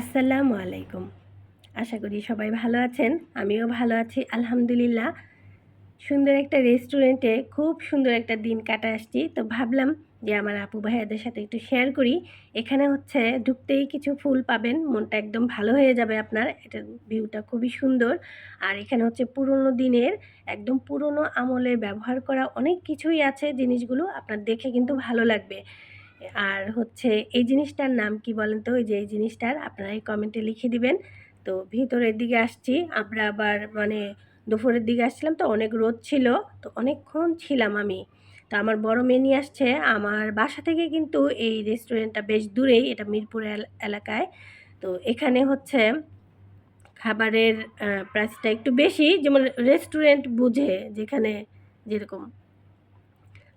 আসসালামু আলাইকুম। আশা করি সবাই ভালো আছেন, আমিও ভালো আছি, আলহামদুলিল্লাহ। সুন্দর একটা রেস্টুরেন্টে খুব সুন্দর একটা দিন কাটা আসছি। তো ভাবলাম যে আমার আপু ভাইয়াদের সাথে একটু শেয়ার করি। এখানে হচ্ছে ঢুকতেই কিছু ফুল পাবেন, মনটা একদম ভালো হয়ে যাবে আপনার, এটা ভিউটা খুবই সুন্দর। আর এখানে হচ্ছে পুরনো দিনের, একদম পুরনো আমলে ব্যবহার করা অনেক কিছুই আছে জিনিসগুলো, আপনার দেখে কিন্তু ভালো লাগবে। আর হচ্ছে এই জিনিসটার নাম কি বলেন তো? ওই যে এই জিনিসটার আপনারা এই কমেন্টে লিখে দিবেন। তো ভিতরের দিকে আসছি। আমরা আবার মানে দুপুরের দিকে আসছিলাম তো অনেক রোদ ছিল, তো অনেকক্ষণ ছিলাম আমি। তো আমার বড় মেয়ে নিয়ে আসছে। আমার বাসা থেকে কিন্তু এই রেস্টুরেন্টটা বেশ দূরেই, এটা মিরপুর এলাকায়। তো এখানে হচ্ছে খাবারের প্রাইসটা একটু বেশি। যেমন রেস্টুরেন্ট বুঝে যেখানে যেরকম।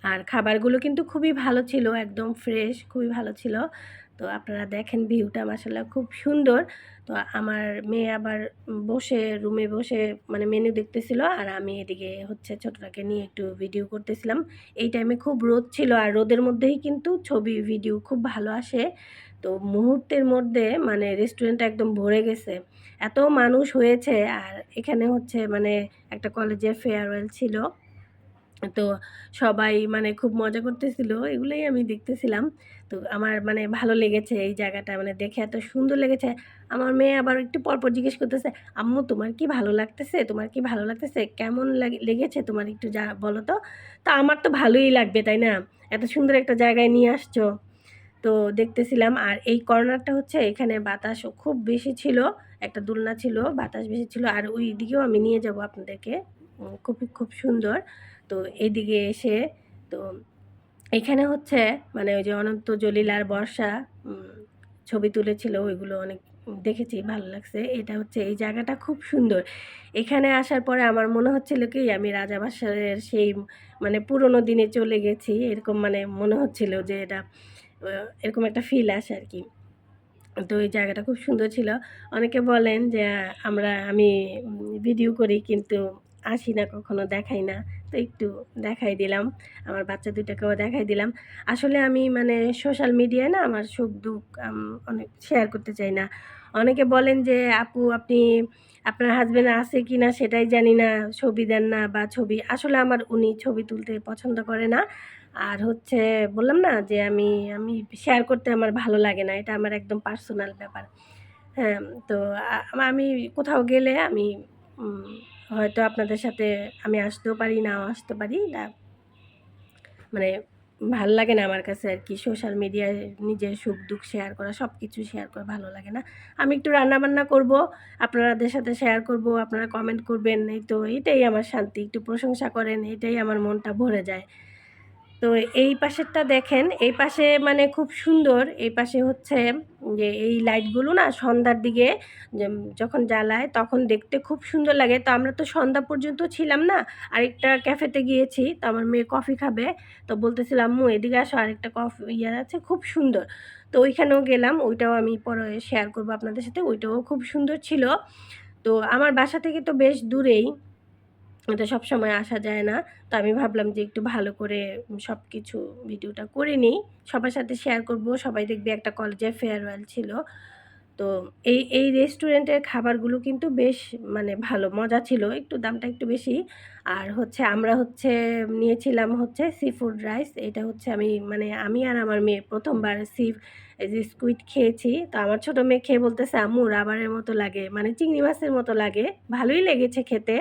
আর খাবারগুলো কিন্তু খুবই ভালো ছিল, একদম ফ্রেশ খুবই ভালো ছিল। তো আপনারা দেখেন ভিউটা মাসাল্লাহ খুব সুন্দর। তো আমার মেয়ে আবার বসে রুমে বসে মানে মেনু দেখতেছিল আর আমি এদিকে হচ্ছে ছোটটাকে নিয়ে একটু ভিডিও করতেছিলাম। এই টাইমে খুব রোদ ছিল আর রোদের মধ্যেই কিন্তু ছবি ভিডিও খুব ভালো আসে। তো মুহূর্তের মধ্যে মানে রেস্টুরেন্টটা একদম ভরে গেছে। এত মানুষ হয়েছে আর এখানে হচ্ছে মানে একটা কলেজের ফেয়ারওয়েল ছিল। তো সবাই মানে খুব মজা করতেছিল, এগুলোই আমি দেখতেছিলাম। তো আমার মানে ভালো লেগেছে এই জায়গাটা মানে দেখে এত সুন্দর লেগেছে। আমার মেয়ে আবার একটু পরপর জিজ্ঞেস করতেছে, আম্মু, তোমার কি ভালো লাগতেছে? তোমার কি ভালো লাগতেছে? কেমন লেগেছে তোমার একটু যা, বলো তো? তা আমার তো ভালোই লাগবে, তাই না? এত সুন্দর একটা জায়গায় নিয়ে আসছো। তো দেখতেছিলাম, আর এই কর্নারটা হচ্ছে এখানে বাতাসও খুব বেশি ছিল, একটা দোলনা ছিল, বাতাস বেশি ছিল, আর ওই দিকেও আমি নিয়ে যাব আপনাদেরকে। খুবই, খুব সুন্দর। তো এদিকে এসে তো এখানে হচ্ছে মানে ওই যে অনন্ত জলিল আর বর্ষা ছবি তুলেছিল, ওইগুলো অনেক দেখেছি, ভালো লাগছে। এটা হচ্ছে এই জায়গাটা খুব সুন্দর। এখানে আসার পরে আমার মনে হচ্ছিল কি, আমি রাজাবাসারের সেই মানে পুরোনো দিনে চলে গেছি। এরকম মানে মনে হচ্ছিল যে এটা এরকম একটা ফিল আসে আর কি। তো এই জায়গাটা খুব সুন্দর ছিল। অনেকে বলেন যে আমরা, আমি ভিডিও করি কিন্তু আসি না, কখনো দেখাই না। তো একটু দেখাই দিলাম। আমার বাচ্চা দুটাকেও দেখাই দিলাম। আসলে আমি মানে সোশ্যাল মিডিয়ায় না আমার সুখ দুঃখ অনেক শেয়ার করতে চাই না। অনেকে বলেন যে, আপু, আপনি, আপনার হাজব্যান্ড আছে কি না সেটাই জানি না। ছবি দেন না বা ছবি আসলে আমার উনি ছবি তুলতে পছন্দ করে না। আর হচ্ছে বললাম না যে, আমি আমি শেয়ার করতে আমার ভালো লাগে না। এটা আমার একদম পার্সোনাল ব্যাপার। হ্যাঁ তো আমি কোথাও গেলে আমি হয়তো আপনাদের সাথে আমি আসতেও পারি, নাও আসতে পারি। না মানে ভালো লাগে না আমার কাছে আর কি। সোশ্যাল মিডিয়ায় নিজের সুখ, দুঃখ শেয়ার করা সব কিছু শেয়ার করা ভালো লাগে না। আমি একটু রান্না বান্না করব, আপনাদের সাথে শেয়ার করব, আপনারা কমেন্ট করবেন, এই তো, এটাই আমার শান্তি। একটু প্রশংসা করেন, এটাই আমার মনটা ভরে যায়। তো এই পাশেরটা দেখেন, এই পাশে মানে খুব সুন্দর, এই পাশে হচ্ছে যে এই লাইটগুলো না সন্ধ্যার দিকে যখন জ্বালায় তখন দেখতে খুব সুন্দর লাগে। তো আমরা তো সন্ধ্যা পর্যন্ত ছিলাম না, আরেকটা ক্যাফেতে গিয়েছি, তো আমার মেয়ে কফি খাবে। তো বলতেছিলাম আম্মু, এদিকে আসো, আরেকটা কফি ইয়ে আছে, খুব সুন্দর। তো ওইখানেও গেলাম, ওইটাও আমি পরে শেয়ার করব আপনাদের সাথে, ওইটাও খুব সুন্দর ছিল। তো আমার বাসা থেকে তো বেশ দূরেই। এটা সবসময় আসা যায় না। তো আমি ভাবলাম যে একটু ভালো করে সব কিছু ভিডিওটা করে নিই। সবার সাথে শেয়ার করব। সবাই দেখবে একটা কলেজের ফেয়ারওয়েল ছিল। তো এই এই রেস্টুরেন্টের খাবারগুলো কিন্তু বেশ মানে ভালো, মজা ছিল। একটু দামটা একটু বেশি। আর হচ্ছে আমরা হচ্ছে নিয়েছিলাম হচ্ছে সি ফুড রাইস এটা হচ্ছে আমি মানে আমি আর আমার মেয়ে প্রথমবার সি যে স্কুইড খেয়েছি। তো আমার ছোটো মেয়ে খেয়ে বলতেছে, আম্মু, রাবারের মতো লাগে। মানে চিংড়ি মাছের মতো লাগে। ভালোই লেগেছে খেতে।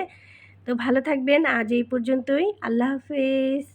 তো ভালো থাকবেন। আজ এই পর্যন্তই। আল্লাহ হাফেজ।